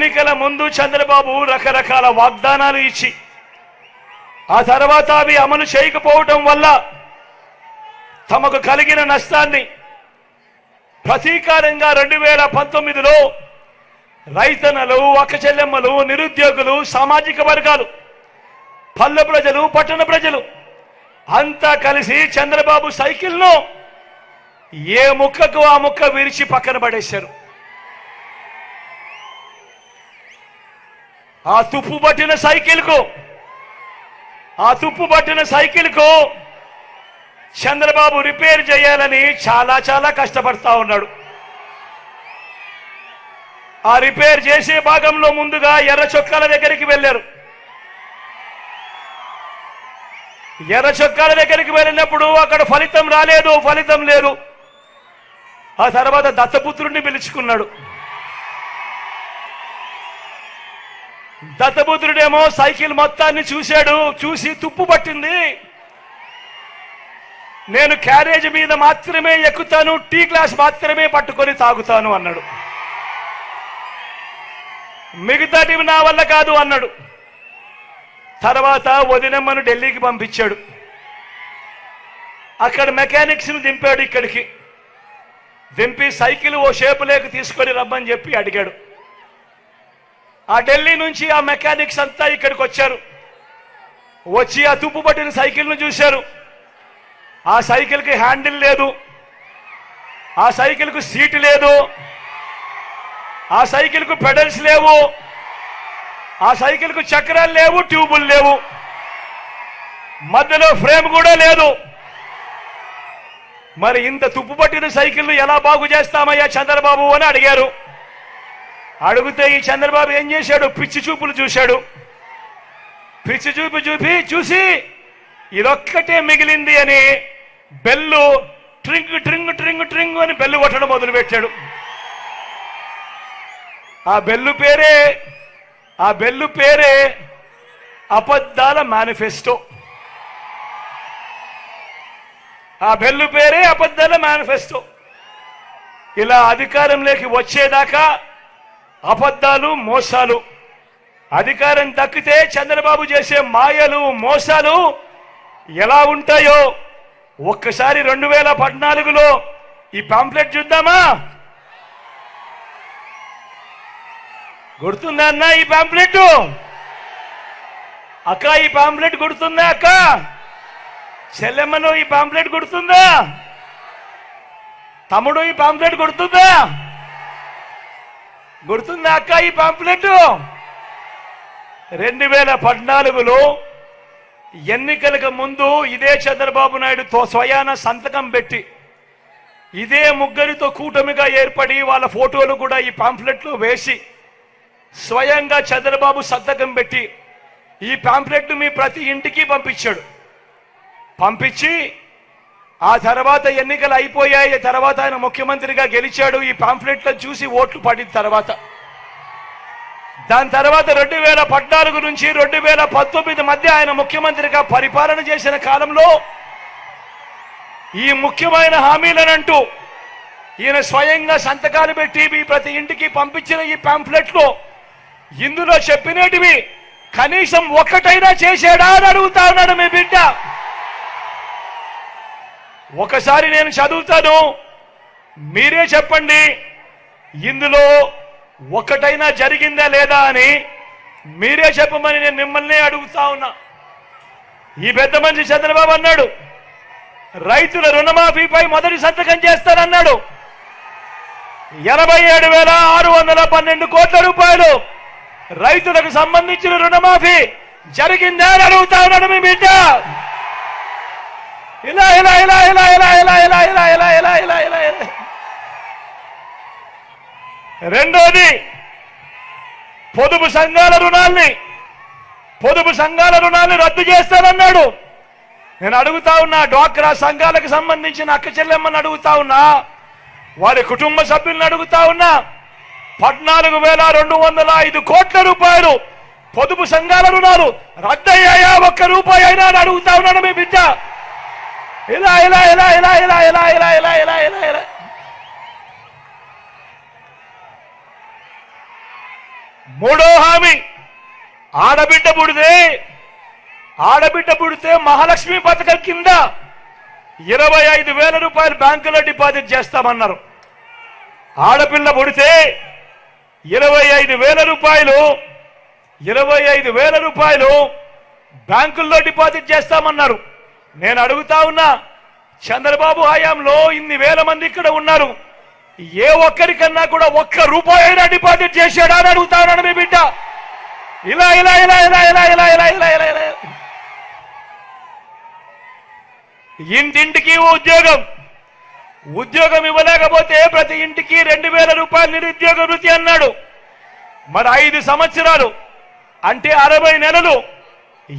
ఎన్నికల ముందు చంద్రబాబు రకరకాల వాగ్దానాలు ఇచ్చి ఆ తర్వాత అవి అమలు చేయకపోవటం వల్ల తమకు కలిగిన నష్టాన్ని ప్రతీకారంగా రెండు వేల పంతొమ్మిదిలో రైతన్నలు చెల్లెమ్మలు నిరుద్యోగులు సామాజిక వర్గాలు పల్లె ప్రజలు పట్టణ ప్రజలు అంతా కలిసి చంద్రబాబు సైకిల్ను ఏ ముక్కకు ఆ ముక్క విరిచి పక్కన పడేశారు. ఆ తుప్పు పట్టిన సైకిల్కు ఆ తుప్పు పట్టిన సైకిల్కు చంద్రబాబు రిపేర్ చేయాలని చాలా చాలా కష్టపడతా ఉన్నాడు. ఆ రిపేర్ చేసే భాగంలో ముందుగా ఎర్ర చొక్కాల దగ్గరికి వెళ్ళారు. ఎర్ర చొక్కాల దగ్గరికి వెళ్ళినప్పుడు అక్కడ ఫలితం రాలేదు ఫలితం లేదు. ఆ తర్వాత దత్తపుత్రుడిని పిలుచుకున్నాడు. దత్తపుత్రుడేమో సైకిల్ మొత్తాన్ని చూశాడు చూసి తుప్పు పట్టింది. నేను క్యారేజ్ మీద మాత్రమే ఎక్కుతాను టీ గ్లాస్ మాత్రమే పట్టుకొని తాగుతాను అన్నాడు. మిగతాటివి నా వల్ల కాదు అన్నాడు. తర్వాత వదినమ్మను ఢిల్లీకి పంపించాడు. అక్కడ మెకానిక్స్ని దింపాడు ఇక్కడికి. దింపి సైకిల్ ఓ షేపు లేక తీసుకొని రమ్మని చెప్పి అడిగాడు. ఆ ఢిల్లీ నుంచి ఆ మెకానిక్స్ అంతా ఇక్కడికి వచ్చారు. వచ్చి ఆ తుప్పు పట్టిన సైకిల్ను చూశారు. ఆ సైకిల్కి హ్యాండిల్ లేదు. ఆ సైకిల్కు సీటు లేదు. ఆ సైకిల్కు పెడల్స్ లేవు. ఆ సైకిల్కు చక్రాలు లేవు ట్యూబులు లేవు. మధ్యలో ఫ్రేమ్ కూడా లేదు. మరి ఇంత తుప్పు పట్టిన సైకిల్ను ఎలా బాగు చేస్తామయ్యా చంద్రబాబు అని అడిగారు. అడుగుతే ఈ చంద్రబాబు ఏం చేశాడు? పిచ్చి చూపులు చూశాడు. పిచ్చి చూపు చూపి చూసి ఇదొక్కటే మిగిలింది అని బెల్లు ట్రింగ్ ట్రింగ్ ట్రింగ్ ట్రింగ్ అని బెల్లు కొట్టడం మొదలుపెట్టాడు. ఆ బెల్లు పేరే ఆ బెల్లు పేరే అబద్ధాల మేనిఫెస్టో. ఆ బెల్లు పేరే అబద్ధాల మేనిఫెస్టో. ఇలా అధికారంలోకి వచ్చేదాకా అబద్ధాలు మోసాలు. అధికారం దక్కితే చంద్రబాబు చేసే మాయలు మోసాలు ఎలా ఉంటాయో ఒక్కసారి రెండు వేల పద్నాలుగులో ఈ పాంప్లెట్ చూద్దామా? గుర్తుందా అన్న ఈ పాంప్లెట్? అక్క ఈ పాంప్లెట్ గుర్తుందా అక్క? చెల్లెమ్మను ఈ పాంప్లెట్ గుర్తుందా? తమ్ముడు ఈ పాంప్లెట్ గుర్తుందా? గుర్తుందా అక్క ఈ పాంప్లెట్ రెండు వేల పద్నాలుగులో ఎన్నికలకు ముందు ఇదే చంద్రబాబు నాయుడుతో స్వయాన సంతకం పెట్టి ఇదే ముగ్గురితో కూటమిగా ఏర్పడి వాళ్ళ ఫోటోలు కూడా ఈ పాంప్లెట్లు వేసి స్వయంగా చంద్రబాబు సంతకం పెట్టి ఈ పాంప్లెట్ మీ ప్రతి ఇంటికి పంపించాడు. పంపించి ఆ తర్వాత ఎన్నికలు అయిపోయాయి. తర్వాత ఆయన ముఖ్యమంత్రిగా గెలిచాడు. ఈ పాంఫ్లెట్లో చూసి ఓట్లు పడిన తర్వాత. దాని తర్వాత రెండు వేల పద్నాలుగు నుంచి రెండు వేల పంతొమ్మిది మధ్య ఆయన ముఖ్యమంత్రిగా పరిపాలన చేసిన కాలంలో ఈ ముఖ్యమైన హామీలనంటూ ఈయన స్వయంగా సంతకాలు పెట్టి మీ ప్రతి ఇంటికి పంపించిన ఈ పాంఫ్లెట్లు ఇందులో చెప్పినటివి కనీసం ఒక్కటైనా చేశాడా అని అడుగుతా ఉన్నాడు మీ బిడ్డ. ఒకసారి నేను చదువుతాను. మీరే చెప్పండి ఇందులో ఒకటైనా జరిగిందా లేదా అని మీరే చెప్పమని నేను మిమ్మల్ని అడుగుతా ఉన్నా. ఈ పెద్ద మనిషి చంద్రబాబు అన్నాడు రైతుల రుణమాఫీపై మొదటి సంతకం చేస్తానన్నాడు. ఎనభై ఏడు వేల ఆరు వందల పన్నెండు కోట్ల రూపాయలు రైతులకు సంబంధించిన రుణమాఫీ జరిగిందా అని అడుగుతా ఉన్నాడు మీ బిడ్డ. ఇలా ఇలా ఇలా ఇలా ఇలా ఇలా ఇలా ఇలా ఇలా ఇలా ఇలా ఇలా ఇలా రెండోది పొదుపు సంఘాల రుణాల్ని పొదుపు సంఘాల రుణాన్ని రద్దు చేస్తానన్నాడు నేను అడుగుతా ఉన్నా డ్వాక్రా సంఘాలకు సంబంధించిన అక్క చెల్లెమ్మని అడుగుతా ఉన్నా వారి కుటుంబ సభ్యులను అడుగుతా ఉన్నా పద్నాలుగు వేల రెండు వందల ఐదు కోట్ల రూపాయలు పొదుపు సంఘాల రుణాలు రద్దయ్యాయా ఒక్క రూపాయి అయినా అని అడుగుతా ఉన్నాను మీ బిడ్డ ఇలా ఇలా ఇలా ఇలా ఇలా ఇలా ఇలా ఇలా ఇలా ఇలా ఇలా మూడో హామీ ఆడబిడ్డ పుడితే ఆడబిడ్డ పుడితే మహాలక్ష్మి పథకం కింద ఇరవై ఐదు వేల రూపాయలు బ్యాంకులో డిపాజిట్ చేస్తామన్నారు ఆడపిల్ల పుడితే ఇరవై ఐదు వేల రూపాయలు ఇరవై ఐదు వేల రూపాయలు బ్యాంకుల్లో డిపాజిట్ చేస్తామన్నారు నేను అడుగుతా ఉన్నా చంద్రబాబు హయాంలో ఇన్ని వేల మంది ఇక్కడ ఉన్నారు. ఏ ఒక్కరికన్నా కూడా ఒక్క రూపాయి అయినా డిపాజిట్ చేశాడా అని అడుగుతా మీ బిడ్డ. ఇలా ఇలా ఇలా ఇలా ఇలా ఇలా ఇలా ఇలా ఇలా ఇలా. ఇంటింటికి ఉద్యోగం. ఉద్యోగం ఇవ్వలేకపోతే ప్రతి ఇంటికి రెండు వేల రూపాయలు నిరుద్యోగ వృత్తి అన్నాడు. మరి ఐదు సంవత్సరాలు అంటే అరవై నెలలు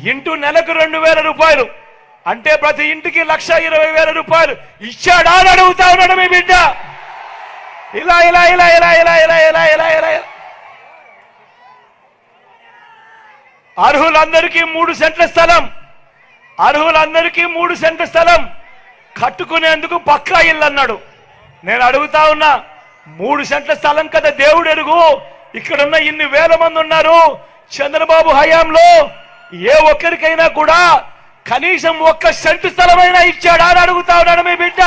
ఇంటూ నెలకు రెండు వేల రూపాయలు. అంటే ప్రతి ఇంటికి లక్ష ఇరవై వేల రూపాయలు ఇచ్చాడా అని అడుగుతా ఉన్నాడు మీ బిడ్డ. ఇలా ఇలా ఇలా ఇలా ఇలా ఇలా ఇలా ఇలా ఇలా. ఇలా. అర్హులందరికీ మూడు సెంట్ల స్థలం. అర్హులందరికీ మూడు సెంట్ల స్థలం. కట్టుకునేందుకు పక్కా ఇల్లు అన్నాడు. నేను అడుగుతా ఉన్నా మూడు సెంట్ల స్థలం కదా దేవుడు ఎరుగు ఇక్కడున్న ఇన్ని వేల మంది ఉన్నారు. చంద్రబాబు హయాంలో ఏ ఒక్కరికైనా కూడా కనీసం ఒక్క సెంటు స్థలమైనా ఇచ్చాడా అని అడుగుతా ఉన్నాడు మీ బిడ్డ.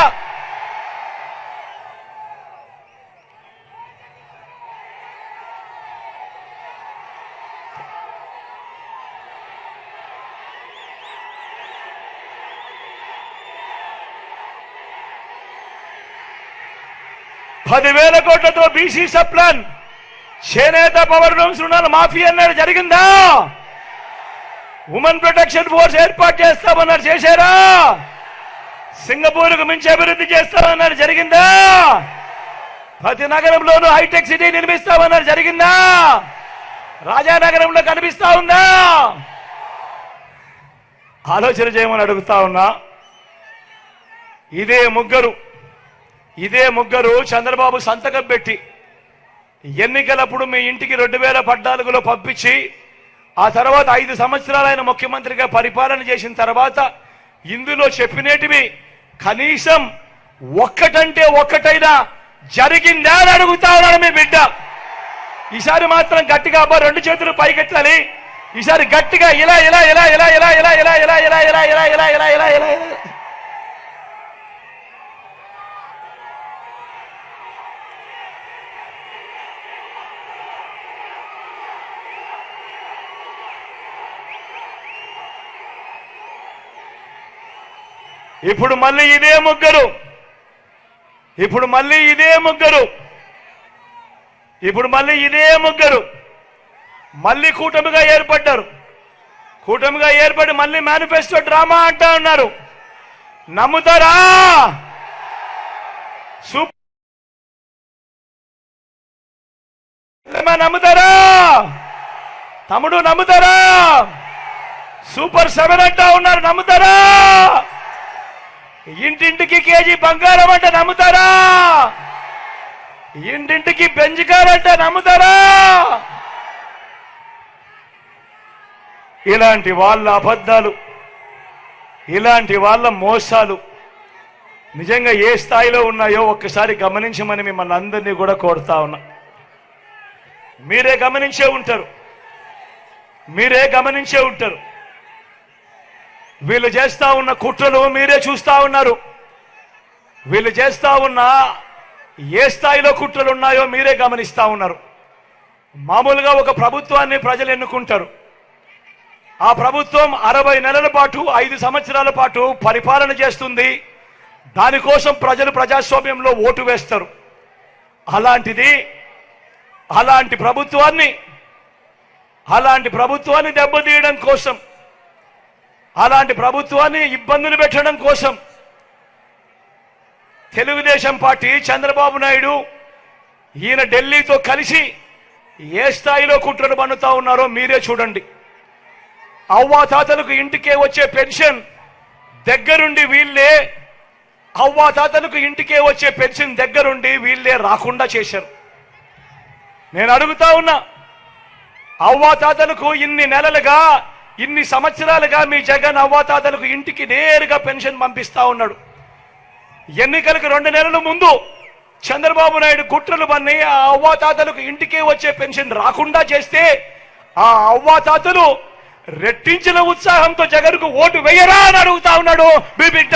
పదివేల కోట్లతో బీసీ సప్లాన్ చేనేత పవర్ రూమ్స్ రుణాలు మాఫీ అన్నాడు. జరిగిందా? ఉమెన్ ప్రొటెక్షన్ ఫోర్స్ ఏర్పాటు చేస్తామన్నారు చేశారా? సింగపూర్కు మించి అభివృద్ధి చేస్తామన్నారు జరిగిందా? ప్రతి నగరంలోనూ హైటెక్ సిటీ నిర్మిస్తామన్నారు జరిగిందా? రాజానగరంలో కనిపిస్తా ఉందా? ఆలోచన చేయమని అడుగుతా ఉన్నా. ఇదే ముగ్గురు ఇదే ముగ్గురు చంద్రబాబు సంతకం పెట్టి ఎన్నికలప్పుడు మీ ఇంటికి రెండు వేల పద్నాలుగులో పంపించి ఆ తర్వాత ఐదు సంవత్సరాలు ఆయన ముఖ్యమంత్రిగా పరిపాలన చేసిన తర్వాత ఇందులో చెప్పినేటివి కనీసం ఒక్కటంటే ఒక్కటైనా జరిగిందా అని అడుగుతా ఉన్నాడు మీ బిడ్డ ఈసారి మాత్రం గట్టిగా అబ్బా రెండు చేతులు పైకెత్తాలి ఈసారి గట్టిగా ఇలా ఇలా ఇలా ఇలా ఇలా ఇలా ఇలా ఇలా ఇలా ఇలా ఇలా ఇలా ఇలా ఇలా ఇలా ఇప్పుడు మళ్ళీ ఇదే ముగ్గురు. ఇప్పుడు మళ్ళీ ఇదే ముగ్గురు. ఇప్పుడు మళ్ళీ ఇదే ముగ్గురు. మళ్ళీ కూటమిగా ఏర్పడ్డారు. కూటమిగా ఏర్పడి మళ్ళీ మేనిఫెస్టో డ్రామా అంటా ఉన్నారు. నమ్ముతారా? సూపర్. నమ్ముతారా? తమ్ముడు నమ్ముతారా? సూపర్ సెవెన్ అంటా ఉన్నారు. నమ్ముతారా? ఇంటింటికి కేజీ బంగారం అంటే నమ్ముతారా? ఇంటింటికి బెంజికారంటే నమ్ముతారా? ఇలాంటి వాళ్ళ అబద్ధాలు ఇలాంటి వాళ్ళ మోసాలు నిజంగా ఏ స్థాయిలో ఉన్నాయో ఒక్కసారి గమనించమని మిమ్మల్ని అందరినీ కూడా కోరుతా ఉన్నా. మీరే గమనించే ఉంటారు. మీరే గమనించే ఉంటారు. వీళ్ళు చేస్తా ఉన్న కుట్రలు మీరే చూస్తా ఉన్నారు. వీళ్ళు చేస్తా ఉన్న ఏ స్థాయిలో కుట్రలు ఉన్నాయో మీరే గమనిస్తూ ఉన్నారు. మామూలుగా ఒక ప్రభుత్వాన్ని ప్రజలు ఎన్నుకుంటారు. ఆ ప్రభుత్వం అరవై నెలల పాటు ఐదు సంవత్సరాల పాటు పరిపాలన చేస్తుంది. దానికోసం ప్రజలు ప్రజాస్వామ్యంలో ఓటు వేస్తారు. అలాంటిది అలాంటి ప్రభుత్వాన్ని అలాంటి ప్రభుత్వాన్ని దెబ్బతీయడం కోసం అలాంటి ప్రభుత్వాన్ని ఇబ్బందులు పెట్టడం కోసం తెలుగుదేశం పార్టీ చంద్రబాబు నాయుడు ఈయన ఢిల్లీతో కలిసి ఏ స్థాయిలో కుట్రలు పన్నుతా ఉన్నారో మీరే చూడండి. అవ్వాతాతలకు ఇంటికే వచ్చే పెన్షన్ దగ్గరుండి వీళ్ళే అవ్వాతాతలకు ఇంటికే వచ్చే పెన్షన్ దగ్గరుండి వీళ్ళే రాకుండా చేశారు. నేను అడుగుతా ఉన్నా అవ్వాతాతలకు ఇన్ని నెలలుగా ఇన్ని సంవత్సరాలుగా మీ జగన్ అవ్వాతాతలకు ఇంటికి నేరుగా పెన్షన్ పంపిస్తా ఉన్నాడు. ఎన్నికలకు రెండు నెలల ముందు చంద్రబాబు నాయుడు కుట్రలు పన్ని ఆ అవ్వాతాతలకు ఇంటికే వచ్చే పెన్షన్ రాకుండా చేస్తే ఆ అవ్వాతాతలు రెట్టించిన ఉత్సాహంతో జగన్కు ఓటు వేయరా అని అడుగుతా ఉన్నాడు మీ బిడ్డ.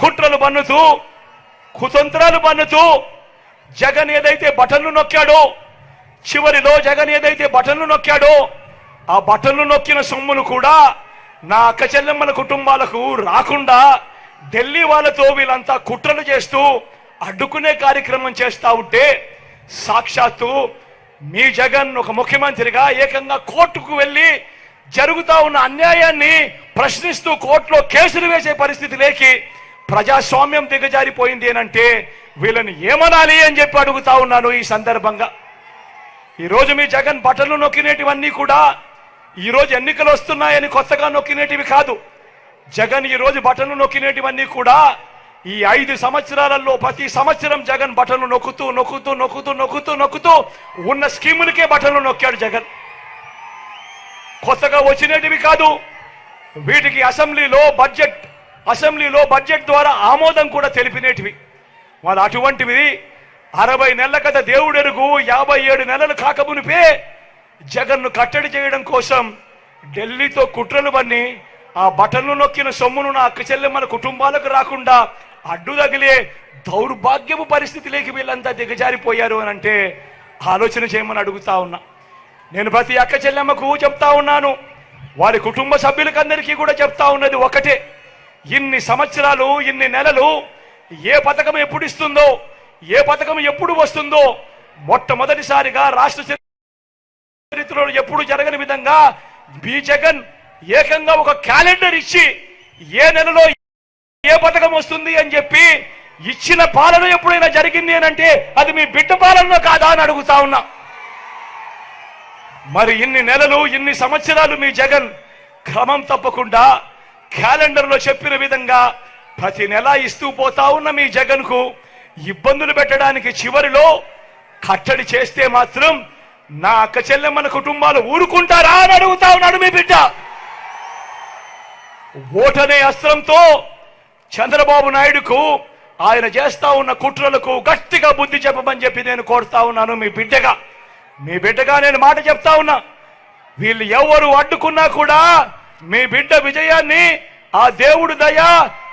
కుట్రలు పన్నుతూ కుతంత్రాలు పన్నుతూ జగన్ ఏదైతే బటన్లు నొక్కాడో చివరిలో జగన్ ఏదైతే బటన్లు నొక్కాడో ఆ బటన్లు నొక్కిన సొమ్మును కూడా నా అక్క చెల్లెమ్మల కుటుంబాలకు రాకుండా ఢిల్లీ వాళ్ళతో వీళ్ళంతా కుట్రలు చేస్తూ అడ్డుకునే కార్యక్రమం చేస్తా ఉంటే సాక్షాత్తు మీ జగన్ ఒక ముఖ్యమంత్రిగా ఏకంగా కోర్టుకు వెళ్ళి జరుగుతూ ఉన్న అన్యాయాన్ని ప్రశ్నిస్తూ కోర్టులో కేసులు వేసే పరిస్థితి లేకి ప్రజాస్వామ్యం దిగజారిపోయింది ఏనంటే వీళ్ళని ఏమనాలి అని చెప్పి అడుగుతా ఉన్నాను ఈ సందర్భంగా. ఈ రోజు మీ జగన్ బట్టలు నొక్కినేటివన్నీ కూడా ఈ రోజు ఎన్నికలు వస్తున్నాయని కొత్తగా నొక్కినేటివి కాదు. జగన్ ఈరోజు బట్టలు నొక్కినేటివన్నీ కూడా ఈ ఐదు సంవత్సరాలలో ప్రతి సంవత్సరం జగన్ బటన్లు నొక్కుతూ నొక్కుతూ నొక్కుతూ నొక్కుతూ నొక్కుతూ ఉన్న స్కీములకే బట్టలు నొక్కాడు జగన్. కొత్తగా వచ్చినటివి కాదు. వీటికి అసెంబ్లీలో బడ్జెట్ అసెంబ్లీలో బడ్జెట్ ద్వారా ఆమోదం కూడా తెలిపినేటివి. వాళ్ళు అటువంటివి అరవై నెలల కథ దేవుడెరుగు యాభై ఏడు నెలలు కాకమునిపే జగన్ను కట్టడి చేయడం కోసం ఢిల్లీతో కుట్రలు పన్ని ఆ బటన్లు నొక్కిన సొమ్మును నా అక్క మన కుటుంబాలకు రాకుండా అడ్డు తగిలే దౌర్భాగ్యపు పరిస్థితిలోకి వీళ్ళంతా దిగజారిపోయారు అని అంటే ఆలోచన చేయమని అడుగుతా ఉన్నా. నేను ప్రతి అక్క చెల్లెమ్మకు చెప్తా ఉన్నాను. వారి కుటుంబ సభ్యులకందరికీ కూడా చెప్తా ఉన్నది ఒకటే. ఇన్ని సంవత్సరాలు ఇన్ని నెలలు ఏ పథకం ఎప్పుడు ఇస్తుందో ఏ పథకం ఎప్పుడు వస్తుందో? మొట్టమొదటిసారిగా రాష్ట్ర చరిత్రలో ఎప్పుడు జరగని విధంగా బి జగన్ ఏకంగా ఒక క్యాలెండర్ ఇచ్చి ఏ నెలలో ఏ పథకం వస్తుంది అని చెప్పి ఇచ్చిన పాలన ఎప్పుడైనా జరిగింది అని అంటే అది మీ బిడ్డ పాలన కాదా అని అడుగుతా ఉన్నా. మరి ఇన్ని నెలలు ఇన్ని సంవత్సరాలు మీ జగన్ క్రమం తప్పకుండా క్యాలెండర్లో చెప్పిన విధంగా ప్రతి నెల ఇస్తూ పోతా ఉన్న మీ జగన్కు ఇబ్బందులు పెట్టడానికి చివరిలో కట్టడి చేస్తే మాత్రం నా అక్క చెల్లెమ్మల కుటుంబాలు ఊరుకుంటారా అని అడుగుతా ఉన్నాడు మీ బిడ్డ. ఓటనే అస్త్రంతో చంద్రబాబు నాయుడుకు ఆయన చేస్తా ఉన్న కుట్రలకు గట్టిగా బుద్ధి చెప్పమని చెప్పి నేను కోరుతా ఉన్నాను మీ బిడ్డగా. మీ బిడ్డగా నేను మాట చెప్తా ఉన్నా. వీళ్ళు ఎవరు అడ్డుకున్నా కూడా మీ బిడ్డ విజయాన్ని ఆ దేవుడు దయ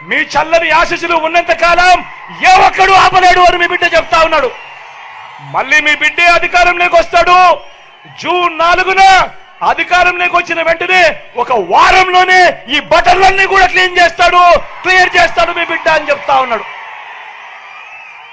మీ చల్లని ఆశీస్సులు ఉన్నంత కాలం ఏ ఒక్కడు ఆపలేడు అని మీ బిడ్డ చెప్తా ఉన్నాడు. మళ్ళీ మీ బిడ్డే అధికారంలోకి వస్తాడు. జూన్ నాలుగున అధికారంలోకి వచ్చిన వెంటనే ఒక వారంలోనే ఈ బటన్లన్నీ కూడా క్లీన్ చేస్తాడు క్లియర్ చేస్తాడు మీ బిడ్డ అని చెప్తా ఉన్నాడు.